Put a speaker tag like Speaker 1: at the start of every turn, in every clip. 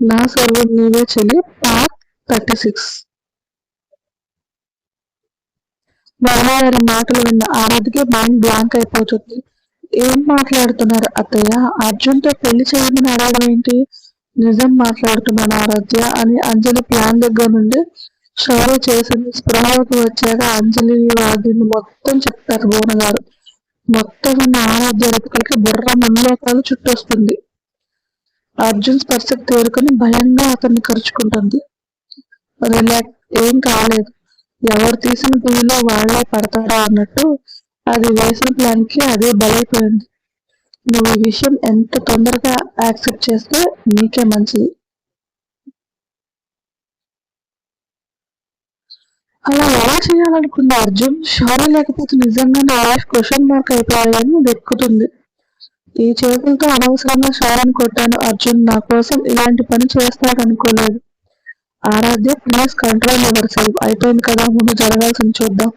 Speaker 1: నా సర్వం నీవే చెల్లి పార్ట్ థర్టీ సిక్స్. బాబాగారి మాటలు విన్న ఆరాధికి మైండ్ బ్లాంక్ అయిపోతుంది. ఏం మాట్లాడుతున్నారు అత్తయ్య? అర్జున్తో పెళ్ళి చేయమని అడగడం ఏంటి నిజం మాట్లాడుతున్నాను ఆరాధ్య అని అంజలి ప్లాన్ దగ్గర నుండి షౌర్య చేసింది. స్పృహలోకి వచ్చాక అంజలి వాడిని మొత్తం చెప్తారు బోన గారు మొత్తం ఉన్న ఆరాధ్య రెప్పలకి బుర్ర ముల్లోకాలు చుట్టొస్తుంది. అర్జున్ స్పర్శకు తేరుకొని భయంగా అతన్ని ఖర్చుకుంటుంది రిలాక్స్ ఏం కాలేదు. ఎవరు తీసిన పువ్వులో వాళ్ళే పడతారా? అన్నట్టు అది వేసిన ప్లాన్కి అదే బలైపోయింది. నువ్వు ఈ విషయం ఎంత తొందరగా యాక్సెప్ట్ చేస్తే నీకే మంచిది. అలా ఎలా చేయాలనుకున్న అర్జున్? షారీ లేకపోతే నిజంగానే లైఫ్ క్వశ్చన్ మార్క్ అయిపోయాయని వెక్కుతుంది ఈ చేతులతో అనవసరంగా షారాన్ని కొట్టాను. అర్జున్ నా కోసం ఇలాంటి పని చేస్తాడనుకోలేదు. ఆరాధ్య ప్లీజ్ కంట్రోల్ ఎవరు సెల్ఫ్ అయిపోయింది కదా ముందు జరగాల్సింది చూద్దాం.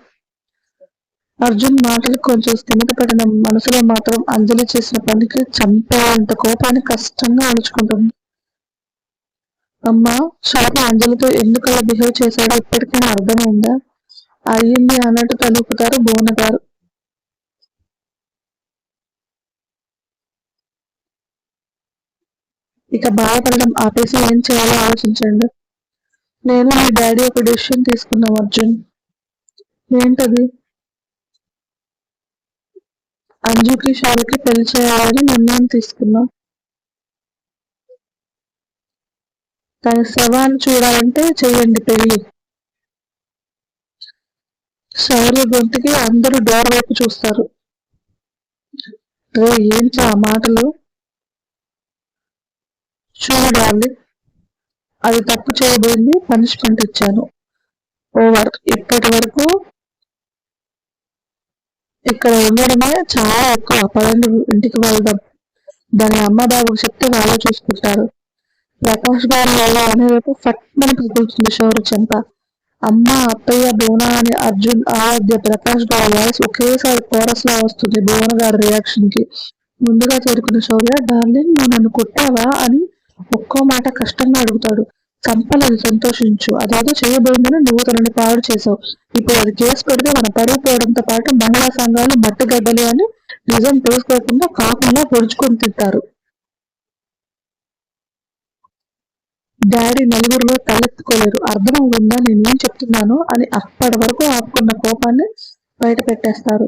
Speaker 1: అర్జున్ మాటలకు కొంచెం స్థిమిత పడిన మనసులో మాత్రం అంజలి చేసిన పనికి చంపేంత కోపాన్ని కష్టంగా అణుచుకుంటుంది. అమ్మా షాప అంజలితో ఎందుకు అలా బిహేవ్ చేశాడో ఇప్పటికైనా అర్థమైందా? అయ్యింది అన్నట్టు తలుపుతారు బోన గారు ఇక బాధపడడం ఆపేసి ఏం చేయాలో ఆలోచించండి. నేను మీ డాడీ ఒక డెసిషన్ తీసుకున్నాం అర్జున్. ఏంటది? అంజుకి షారుకి పెళ్ళి చేయాలని నిర్ణయం తీసుకున్నాం. తన శవాన్ని చూడాలంటే చెయ్యండి పెళ్ళి. షారు గొంతుకి అందరూ డోర్ వైపు చూస్తారు. రే ఏంటి ఆ మాటలు? చూడాలి అది తప్పు చేయబోయింది పనిష్మెంట్ ఇచ్చాను. ఓవర్ ఇప్పటి వరకు ఇక్కడ ఉండడమే చాలా ఎక్కువ. పదండి ఇంటికి వెళ్దాం. దాని అమ్మ బాబు చెప్తే వాళ్ళే చూసుకుంటారు. ప్రకాష్ గారి వల్ల అనే రేపు ఫట్ మనకి పిలుస్తుంది శౌర్య చెంప. అమ్మ అత్తయ్య భువన అని అర్జున్ ఆరాధ్య ప్రకాష్ గారి వాయిస్ ఒకేసారి కోరస్ లా వస్తుంది భువన గారి రియాక్షన్కి. ముందుగా చేరుకున్న శౌర్య డార్లింగ్ నువ్వు నన్ను కొట్టావా? అని ఒక్కో మాట కష్టంగా అడుగుతాడు. చంపలేదు సంతోషించు. అదేదో చేయబోయిందని నువ్వు తనని పాడు చేసావు ఇప్పుడు అది కేసు పెడితే మన పరువు పోవడంతో పాటు మహిళా సంఘాలు మట్టుగడ్డలు అని నిజం తెలుసుకోకుండా కాకుండా పొడుచుకొని తింటారు. డాడీ నలుగురిలో తలెత్తుకోలేరు. అర్థమవుతుందా? నేనేం చెప్తున్నాను అని అప్పటి వరకు ఆపుకున్న కోపాన్ని బయట పెట్టేస్తారు.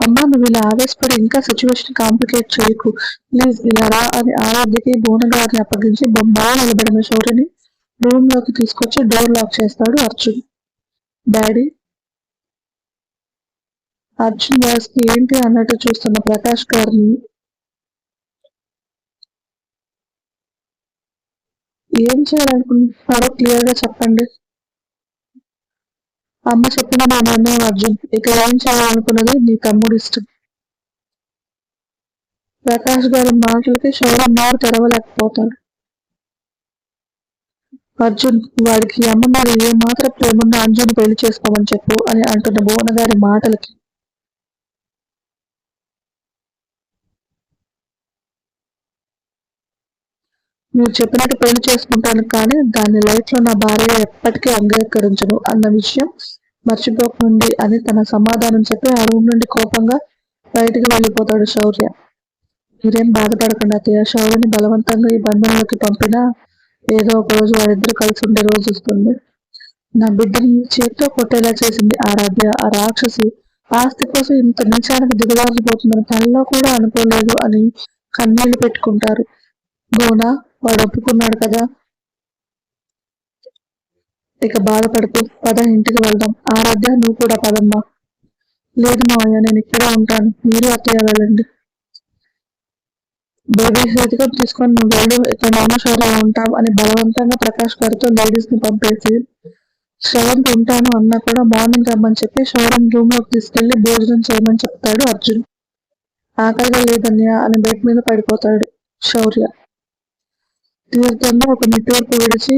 Speaker 1: అమ్మా నువ్వు ఇలా ఆవేశపడి ఇంకా సిచ్యువేషన్ కాంప్లికేట్ చేయకు. ప్లీజ్ ఇలా రా అని ఆరాధ్యకి బోనగారిని అప్పగించి బొమ్మ నిలబడిన శౌర్యని రూమ్లోకి తీసుకొచ్చి డోర్ లాక్ చేస్తాడు అర్జున్. డాడీ అర్జున్ వాయిస్కి ఏంటి అన్నట్టు చూస్తున్న ప్రకాష్ గారిని ఏం చేయాలనుకుంటున్నారో క్లియర్గా చెప్పండి. అమ్మ చెప్పిన మా నిర్ణయం అర్జున్ ఇక ఏం చేయాలనుకున్నది నీ తమ్ముడు ఇష్టం ప్రకాష్ గారి మాటలకి శౌర్య మారు తెరవలేకపోతాడు. అర్జున్ వాడికి అమ్మ మీద ఏ మాత్రం ప్రేమన్నా అంజుని పెళ్ళి చేసుకోమని చెప్పు అని అంటున్న భువన గారి మాటలకి. నువ్వు చెప్పినట్టు పెళ్ళి చేసుకుంటాను కానీ దాని లైఫ్లో నా భార్య ఎప్పటికీ అంగీకరించను అన్న విషయం మర్చిపోకండి అని తన సమాధానం చెప్పి ఆ రూమ్ నుండి కోపంగా బయటికి వెళ్ళిపోతాడు శౌర్య. మీరేం బాధపడకుండా అత్తయ్య. శౌర్యని బలవంతంగా ఈ బంధంలోకి పంపినా ఏదో ఒక రోజు వారిద్దరు కలిసి ఉండే రోజు వస్తుంది. నా బిడ్డని చేతితో కొట్టేలా చేసింది ఆరాధ్య. ఆ రాక్షసి ఆస్తి కోసం ఇంత నిమిషానికి దిగజారిపోతుందని కళ్ళలో కూడా అనుకోలేదు అని కన్నీళ్ళు పెట్టుకుంటారు. గోనా వాడు ఒప్పుకున్నాడు కదా? ఇక బాధపడుతూ పద ఇంటికి వెళ్దాం. ఆరాధ్య నువ్వు కూడా పదమ్మా. లేదు మావయ్య నేను ఇక్కడే ఉంటాను. మీరు అత్తయ్య వెళ్ళండి. బేబీ చేతిగా తీసుకొని నువ్వు వెళ్ళు. ఇక్కడ నామశాలలో ఉంటావు అని బలవంతంగా ప్రకాష్ గారితో లేడీస్ని పంపేసి శ్రవణ్ ఉంటాను అన్నా కూడా మార్నింగ్ రమ్మని చెప్పి శ్రవణ్ రూమ్లోకి తీసుకెళ్ళి భోజనం చేయమని చెప్తాడు అర్జున్. ఆకలిగా లేదన్య అని బెడ్ మీద పడిపోతాడు శౌర్య. తీర్థంలో ఒక నిట్టూర్పు విడిచి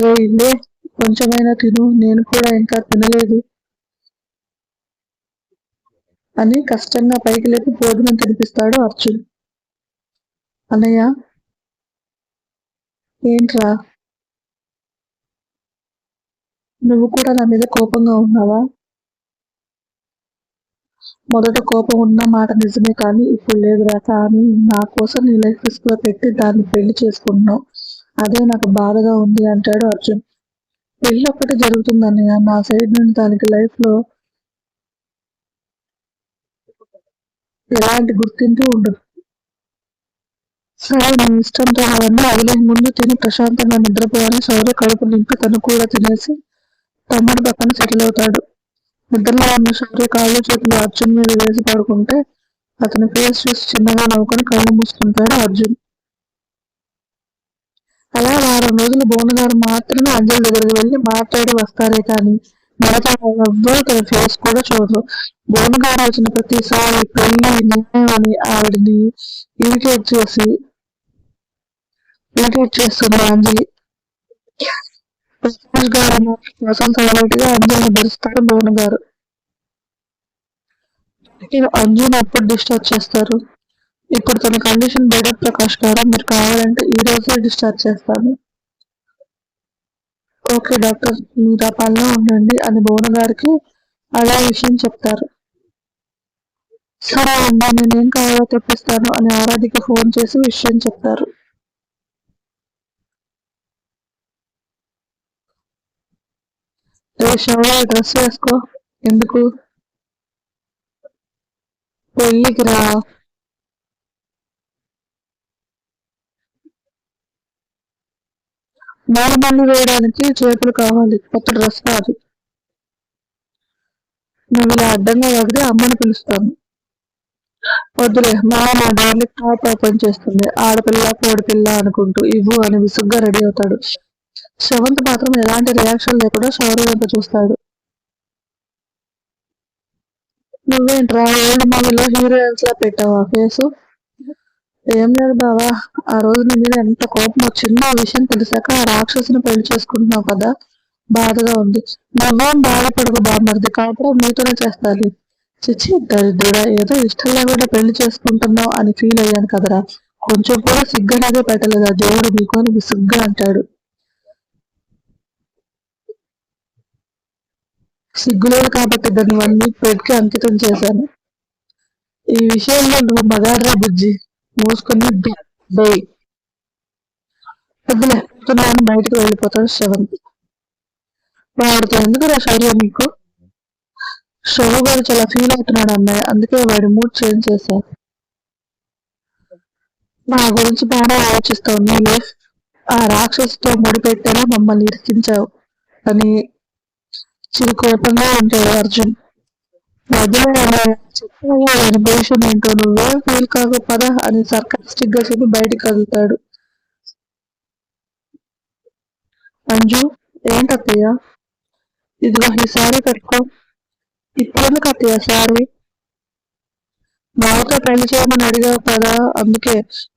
Speaker 1: రే కొంచెమైనా తిను నేను కూడా ఇంకా తినలేదు. అని కష్టంగా పైకి లేపి భోజనం తినిపిస్తాడు అర్జున్. అన్నయ్య ఏంట్రా? నువ్వు కూడా నా మీద కోపంగా ఉన్నావా? మొదట కోపం ఉన్న మాట నిజమే కానీ ఇప్పుడు లేదురా కానీ నా కోసం నీ లైఫ్ రిస్క్లో పెట్టి దాన్ని పెళ్ళి చేసుకుంటున్నావు. అదే నాకు బాధగా ఉంది అంటాడు అర్జున్. పెళ్ళి ఒక్కటే జరుగుతుందని నా సైడ్ నుండి దానికి లైఫ్లో ఎలాంటి గుర్తింపు ఉండదు. సరే నీ ఇష్టంతో అవన్నీ అదిలే ముందు తిని ప్రశాంతంగా నిద్రపోయాను సౌర కడుపు నింపి తను కూడా తినేసి తమ్ముడు పక్కన సెటిల్ అవుతాడు. నిద్రలో ఉన్న శౌర్య కాళ్ళు చేతులు అర్జున్ మీద వేసి పడుకుంటే అతని ఫేస్ చూసి చిన్నగా నవ్వుకొని కళ్ళు మూసుకుంటాడు అర్జున్. అలా వారం రోజులు బోనగారు మాత్రమే అంజలి దగ్గరికి వెళ్ళి మాట్లాడి వస్తారే కానీ మిగతా ఎవ్వరు తన ఫేస్ కూడా చూడరు. బోనగారు వచ్చిన ప్రతిసారి పెళ్ళి అని ఆవిడని ఇరిటేట్ చేసి ఇరిటేట్ చేస్తుంది అంజలి. ప్రకాష్ గారు వసంత గా అర్జున్ భరిస్తాడు భువన్ గారు. ఇక అర్జున్ అప్పుడు డిశ్చార్జ్ చేస్తారు? ఇప్పుడు తన కండిషన్ బెటర్ ప్రకాష్ గారు? మీరు కావాలంటే ఈ రోజే డిశ్చార్జ్ చేస్తాను. ఓకే డాక్టర్ మీరు ఆ పనిలో ఉండండి అని భువన గారికి అలా విషయం చెప్తారు. సరే అమ్మా నేనేం కావాలో తెప్పిస్తాను అని ఆరాధికి ఫోన్ చేసి విషయం చెప్తారు. రేషంలో డ్రెస్ వేసుకో. ఎందుకు? పెళ్ళికి రా. మళ్ళీ వేయడానికి చేతులు కావాలి. కొత్త డ్రెస్ కాదు. నువ్వు ఇలా అడ్డంగా వదిలి అమ్మని పిలుస్తాను. వద్దులే మా మా డార్లీ టాప్ ఓపెన్ చేస్తుంది. ఆడపిల్ల కోడిపిల్ల అనుకుంటూ ఇవ్వు అని విసుగ్గా రెడీ అవుతాడు. శవంత్ మాత్రం ఎలాంటి రియాక్షన్ లేకుండా శౌర్య వైపు చూస్తాడు. నువ్వేంట్రా ఓల్డ్ మూవీలో హీరోయిన్స్ లా పెట్టావా ఫేసు? ఏం లేదు బావా ఆ రోజు నీ మీద ఎంత కోపం వచ్చిందో ఆ విషయం తెలిసాక ఆ రాక్షసుని పెళ్ళి చేసుకుంటున్నావు కదా బాధగా ఉంది. నువ్వేం బాధపడకు బామ్మర్ది కాపురం నీతోనే చేస్తాను చిచ్చి దరిద్రుడా ఏదో ఇష్టం లేకుండా పెళ్ళి చేసుకుంటున్నావు అని ఫీల్ అయ్యాను కదరా. కొంచెం కూడా సిగ్గనగా పెట్టలేదు? ఆ దేవుడు మీకు అని విసుగ్గా అంటాడు. సిగ్గులేదు కాబట్టి దాన్ని వన్ వీక్ పెట్టి అంకితం చేశాను. ఈ విషయంలో నువ్వు మగాడ్రా బుజ్జి. మూసుకుని వద్దులే నేను బయటకు వెళ్ళిపోతాడు శవంతి వాడితో ఎందుకు శౌర్య నీకు? శోభ గారు చాలా ఫీల్ అవుతున్నాడు అన్నయ్య. అందుకే వాడి మూడ్ చేంజ్ చేశారు నా గురించి బాగా ఆలోచిస్తావు నేను ఆ రాక్షసుతో ముడిపెట్టేలా మమ్మల్ని ఇరికించావు. అని చిరు కోపంగా ఉంటాడు అర్జున్. చెప్పాలి భవిష్యం ఏంటో నువ్వే ఫీల్ కాక పద అని సర్కాస్టిక్గా చెప్పి బయటికి కదులుతాడు. అంజు ఏంటత్తయ్య? ఇదిగో ఈ సారీ కట్టుకో. ఇప్పుడెందుకు అత్తయ్య సారీ మావతో పెళ్ళి చేయమని అడిగావు కదా అందుకే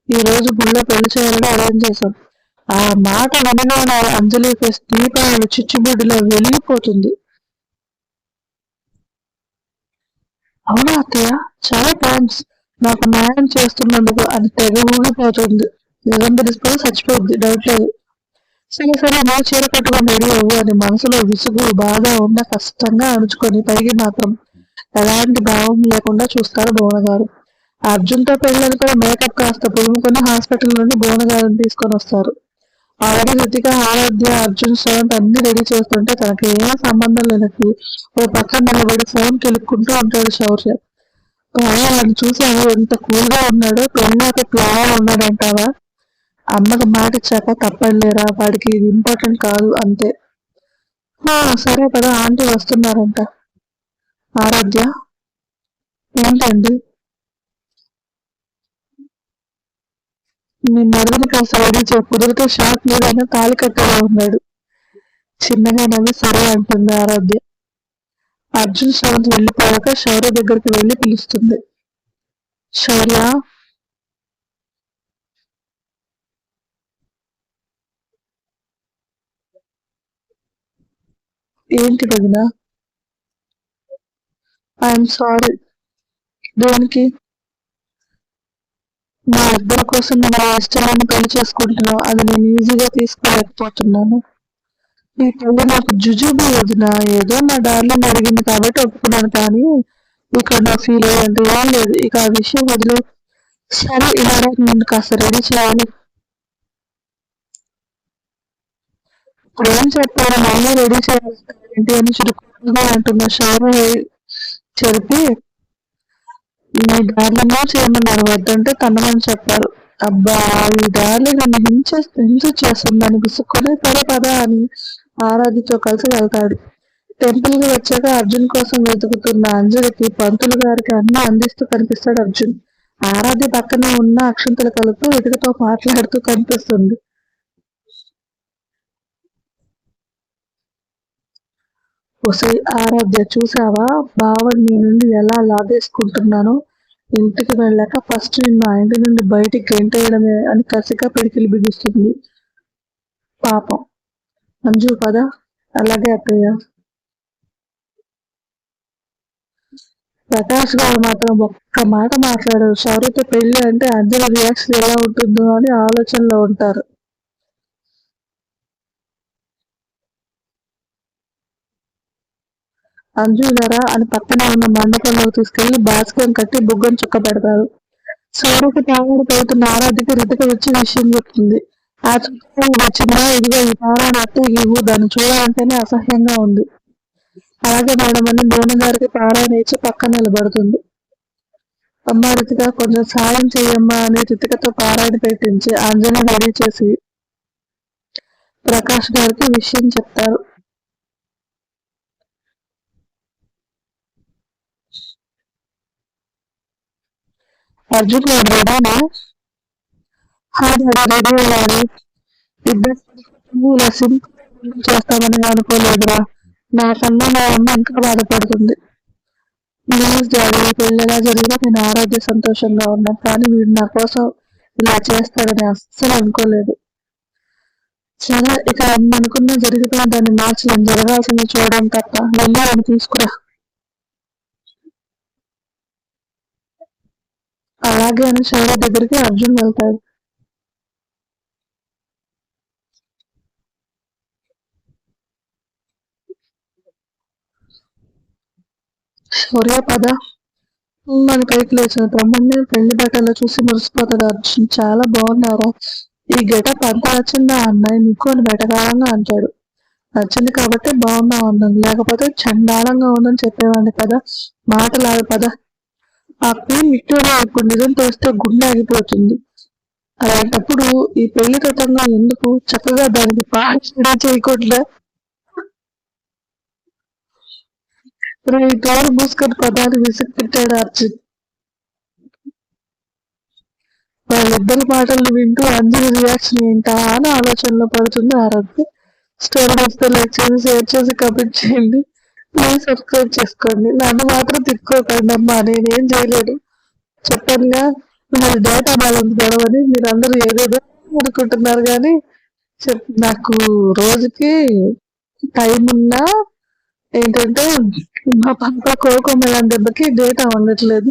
Speaker 1: ఈ రోజు గుళ్ళో పెళ్ళి చేయాలని అరేంజ్ చేశాం. ఆ మాట వినగానే అంజలి ఫేస్ దీపావళి చిచ్చుబుడ్డిలో వెళ్ళిపోతుంది అవునా అత్తయ్య? చాలా థ్యాంక్స్ నాకు న్యాయం చేస్తున్నందుకు అని తెగ ఊగిపోతుంది నిజం తెలుసుకొని చచ్చిపోద్ది. డౌట్ లేదు. సరే సరే నువ్వు చీర కట్టుకొని రెడీ అవ్వు అని మనసులో విసుగు బాధ ఉన్న కష్టంగా అణుచుకొని పైకి మాత్రం ఎలాంటి భావం లేకుండా చూస్తారు భువన గారు అర్జున్తో కూడా మేకప్ కాస్త పులుముకొని హాస్పిటల్ నుండి భువన తీసుకొని వస్తారు. అలాగే రుతిక ఆరాధ్య అర్జున్ సౌండ్ అన్ని రెడీ చేస్తుంటే తనకి ఏం సంబంధం లేనకి ఓ పక్కన నిలబడి ఫోన్ కెలుక్కుంటూ ఉంటాడు శౌర్య. వాడిని చూసాను ఎంత కూల్గా ఉన్నాడో. పెళ్ళాక ప్లాన్ ఉన్నాడంటావా? అమ్మకి మాట ఇచ్చాక తప్పడలేరా వాడికి ఇది ఇంపార్టెంట్ కాదు అంతే. సరే కదా ఆంటీ వస్తున్నారంట. ఆరాధ్య ఏంటండి? మీ మరుదుని కాస్త కుదిరితే షాక్ మీదైనా తాళి కట్టగా ఉన్నాడు. చిన్నగా నవ్వి సరే అంటుంది ఆరాధ్య. అర్జున్ శ్రవంత్ వెళ్ళిపోయాక శౌర్య దగ్గరికి వెళ్ళి పిలుస్తుంది. శౌర్య? ఏంటి వదిన? ఐఎమ్ సారీ దేనికి? మా ఇద్దరి కోసం నేను ఇష్టాన్ని పెళ్ళి చేసుకుంటున్నావు అది నేను ఈజీగా తీసుకోలేకపోతున్నాను. ఈ పెళ్ళి నాకు జుజుబి వదిన. ఏదో నా డార్లింగ్ అడిగింది కాబట్టి ఒప్పుకున్నాను కానీ ఇక్కడ నా ఫీల్ అయ్యేంత ఏం లేదు. ఇక ఆ విషయం వదిలే. సరే ఇలా నేను కాస్త రెడీ చేయాలి. ఇప్పుడు ఏం చెప్పారు మళ్ళీ రెడీ చేయాలి ఏంటి అని చురుకుగా అంటున్న. షారు చెరిపి మీ డార్లింగ్ చేయమన్నారు వద్దంటే తనమని చెప్పారు. అబ్బా ఈ డార్లి నన్ను హింస హింస చేస్తుంది అని విసుక్కొని సరే పదా అని ఆరాధితో కలిసి వెళ్తాడు. టెంపుల్కి వచ్చాక అర్జున్ కోసం వెతుకుతున్న అంజలికి పంతులు గారికి అన్ని అందిస్తూ కనిపిస్తాడు అర్జున్. ఆరాధ్య పక్కనే ఉన్న అక్షంతలు కలుపుతూ వెతుకుతో మాట్లాడుతూ కనిపిస్తుంది. ఒసై ఆరాధ్య చూసావా? బావని నీ నుండి ఎలా లాగేసుకుంటున్నాను ఇంటికి వెళ్ళాక ఫస్ట్ నిన్ను ఆ ఇంటి నుండి బయటికి గెంటేయడమే అని కసిగా పిడికిలు బిగుస్తుంది. పాపం. మంజు పద. అలాగే అత్తయ్య. ప్రకాష్ గారు మాత్రం ఒక్క మాట మాట్లాడారు. శౌర్యతో పెళ్ళి అంటే అందరి రియాక్షన్ ఎలా ఉంటుందో అని ఆలోచనలో ఉంటారు. అంజులరా అని పక్కన ఉన్న మండపంలో తీసుకెళ్ళి బాస్కం కట్టి బుగ్గను చుక్క పెడతారు. సౌరకి తాగుడు పెడుతున్న ఆరాధ్యకి రితిక వచ్చి విషయం చెప్తుంది. ఆ చుట్టూ వచ్చిందా ఇదిగో ఈ తారాన్ని అత్తే ఇవ్వు దాన్ని చూడాలంటేనే అసహ్యంగా ఉంది. అలాగే మేడం అని మోన గారికి పారాయణ ఇచ్చి పక్కన నిలబడుతుంది. అమ్మ రితిక కొంచెం సాయం చెయ్యమ్మా అని రితికతో పారాయణ పెట్టించి అంజన రెడీ చేసి ప్రకాష్ గారికి విషయం చెప్తారు. అర్జున్ గారు రెడీనా రెడీ అయ్యారు ఇద్దరు సింపుల్ చేస్తామని అనుకోలేదురా నాకన్నా మా అమ్మ ఇంకా బాధపడుతుంది న్యూస్ జరిగి పెళ్ళి ఎలా జరిగినా నేను ఆరోగ్య సంతోషంగా ఉన్నాను కానీ వీడు నా కోసం ఇలా చేస్తాడని అస్సలు అనుకోలేదు సరే ఇక అనుకున్న జరిగితే దాన్ని మార్చడం జరగాల్సింది చూడడం తప్ప. వెళ్ళాలని తీసుకురా. అలాగే అని శౌర్య దగ్గరికి అర్జున్ వెళ్తాడు. శౌర్య పద. మన పైకి లేచిన తమ్ముడిని పెళ్ళి బట్టలు చూసి మురిసిపోతాడు అర్జున్. చాలా బాగున్నారా. ఈ గెటప్ అంతా నచ్చిందా? అన్నయ్య నీకు అని బెటకాలంగా అంటాడు. నచ్చింది కాబట్టి బాగున్నావు అన్నాను లేకపోతే చండాలంగా ఉందని చెప్పేవాడిని కదా మాటలాడు పద. ఆ క్వీన్ విక్టోరియా ఇప్పుడు నిజం తెలిస్తే గుండె ఆగిపోతుంది. అలాంటప్పుడు ఈ పెళ్ళి కథంగా ఎందుకు చక్కగా దానికి పాఠ చేయకుండా ఈ డోర్ మూసుకొని పదాన్ని విసుగు అర్జున్. వాళ్ళిద్దరి మాటలు వింటూ అంజలి రియాక్షన్ ఏంటా అని ఆలోచనలో పడుతుంది ఆరోగ్య స్టోరీ వస్తే లైక్ చేసి షేర్ చేసి కమెంట్ చేయండి. ప్లీజ్ సబ్స్క్రైబ్ చేసుకోండి. నన్ను మాత్రం తిట్టుకోకండి అమ్మా. ఏం చేయలేదు చెప్పానుగా నాది డేటా బ్యాలెన్స్ గొడవని మీరు అందరూ ఏదేదో అనుకుంటున్నారు కానీ నాకు రోజుకి టైం ఉన్నా ఏంటంటే మా పాప కోకోమెలాన్ దెబ్బకి డేటా ఉండట్లేదు.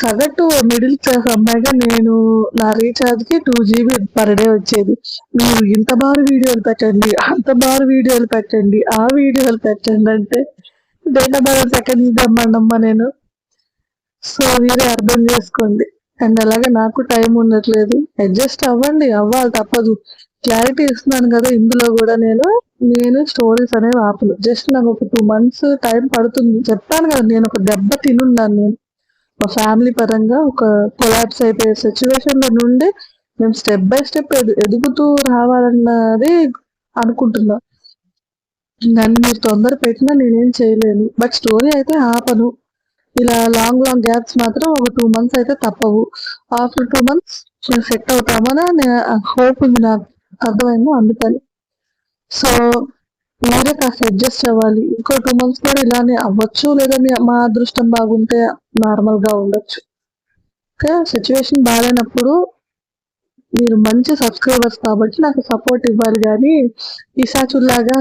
Speaker 1: సగటు మిడిల్ క్లాస్ అమ్మాయిగా నేను నా రీఛార్జ్కి టూ జీబీ పర్ డే వచ్చేది. మీరు ఇంత బారు వీడియోలు పెట్టండి అంత బారు వీడియోలు పెట్టండి ఆ వీడియోలు పెట్టండి అంటే డేటా బ్యాలెన్స్ ఎక్కడి నుంచి తెమ్మండమ్మా నేను. సో మీరే అర్థం చేసుకోండి. అండ్ అలాగే నాకు టైం ఉండట్లేదు. అడ్జస్ట్ అవ్వండి అవ్వాలి తప్పదు. క్లారిటీ ఇస్తున్నాను కదా ఇందులో కూడా నేను. నేను స్టోరీస్ అనేవి ఆపను. జస్ట్ నాకు ఒక టూ మంత్స్ టైం పడుతుంది. చెప్పాను కదా నేను ఒక దెబ్బ తినున్నాను నేను. ఫ్యామిలీ పరంగా ఒక కొలాప్స్ అయిపోయే సిచ్యువేషన్లో నుండి మేము స్టెప్ బై స్టెప్ ఎదుగుతూ రావాలన్నది అనుకుంటున్నా. దాన్ని మీరు తొందర పెట్టినా నేనేం చేయలేను. బట్ స్టోరీ అయితే ఆపను. ఇలా లాంగ్ లాంగ్ గ్యాప్స్ మాత్రం ఒక టూ మంత్స్ అయితే తప్పవు. ఆఫ్టర్ టూ మంత్స్ సెట్ అవుతామని హోప్ ఉంది నాకు. అర్థమైందో? అందుకని. సో మీరే కాస్త అడ్జస్ట్ అవ్వాలి. ఇంకో టూ మంత్స్ కూడా ఇలానే అవ్వచ్చు లేదా మా అదృష్టం బాగుంటే నార్మల్గా ఉండొచ్చు. ఓకే సిచ్యువేషన్ బాగాలేనప్పుడు మీరు మంచి సబ్స్క్రైబర్స్ కాబట్టి నాకు సపోర్ట్ ఇవ్వాలి కానీ ఈసాచుల్లాగా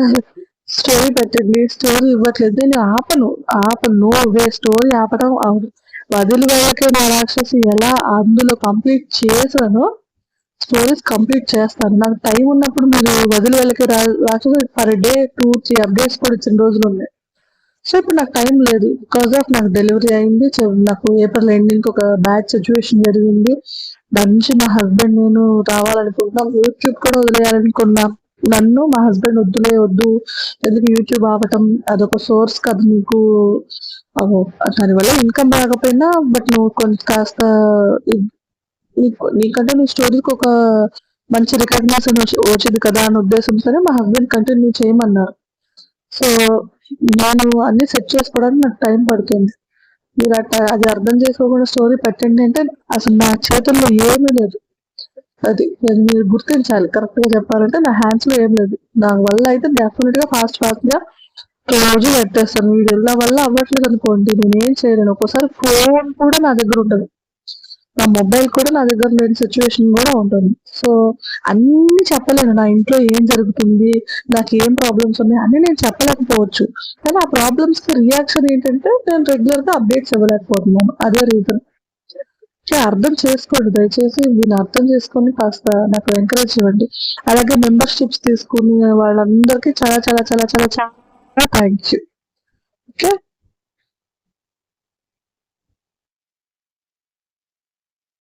Speaker 1: స్టోరీ పెట్టండి. స్టోరీ ఇవ్వట్లేదు. నేను ఆపను. ఆపను. నో వే స్టోరీ ఆపడం. అవును వదిలి వెళ్ళకే నా రాక్షసి ఎలా అందులో కంప్లీట్ చేశానో స్టోరీస్ కంప్లీట్ చేస్తాను. నాకు టైం ఉన్నప్పుడు మీరు వదిలి వెళ్ళకి రా- per day two three updates కూడా ఇచ్చిన రోజులు ఉన్నాయి సో ఇప్పుడు నాకు టైం లేదు. బికాస్ ఆఫ్ నాకు డెలివరీ అయింది. నాకు ఏప్రిల్ ఎండింగ్ ఒక బ్యాడ్ సిచ్యువేషన్ జరిగింది. దాని నుంచి మా హస్బెండ్ నేను రావాలనుకుంటున్నాం. యూట్యూబ్ కూడా వదిలేయాలనుకున్నాం. నన్ను మా హస్బెండ్ వద్దులే వద్దు. ఎందుకు యూట్యూబ్ ఆపటం? అదొక సోర్స్ కదా నీకు. దానివల్ల ఇన్కమ్ రాకపోయినా బట్ నువ్వు కొంత కాస్త నీకంటే నీ స్టోరీకి ఒక మంచి రికగ్నేషన్ వచ్చింది కదా అనే ఉద్దేశంతోనే మా హస్బెండ్ కంటిన్యూ చేయమన్నారు సో నేను అన్ని సెట్ చేసుకోవడానికి నాకు టైం పడుతుంది. మీరు అట్ట అది అర్థం చేసుకోకుండా స్టోరీ పెట్టండి అంటే అసలు నా చేతుల్లో ఏమీ లేదు. అది అది మీరు గుర్తించాలి. కరెక్ట్గా చెప్పాలంటే నా హ్యాండ్స్లో ఏం లేదు. నా వల్ల అయితే డెఫినెట్గా ఫాస్ట్ ఫాస్ట్గా రోజు పెట్టేస్తాను. వీడియోల వల్ల అవ్వట్లేదు అనుకోండి నేను ఏం చేయలేను. ఒక్కోసారి ఫోన్ కూడా నా దగ్గర ఉంటుంది. నా మొబైల్ కూడా నా దగ్గర లేని సిచ్యువేషన్ కూడా ఉంటుంది. సో అన్ని చెప్పలేను. నా ఇంట్లో ఏం జరుగుతుంది? నాకు ఏం ప్రాబ్లమ్స్ ఉన్నాయి? అన్ని నేను చెప్పలేకపోవచ్చు. కానీ ఆ ప్రాబ్లమ్స్కి రియాక్షన్ ఏంటంటే నేను రెగ్యులర్గా అప్డేట్స్ ఇవ్వలేకపోతున్నాను. అదే రీజన్ అర్థం చేసుకోండి. దయచేసి దీన్ని అర్థం చేసుకొని కాస్త నాకు ఎంకరేజ్ ఇవ్వండి. అలాగే మెంబర్షిప్స్ తీసుకుని వాళ్ళందరికీ చాలా చాలా చాలా చాలా చాలా థ్యాంక్ యూ ఓకే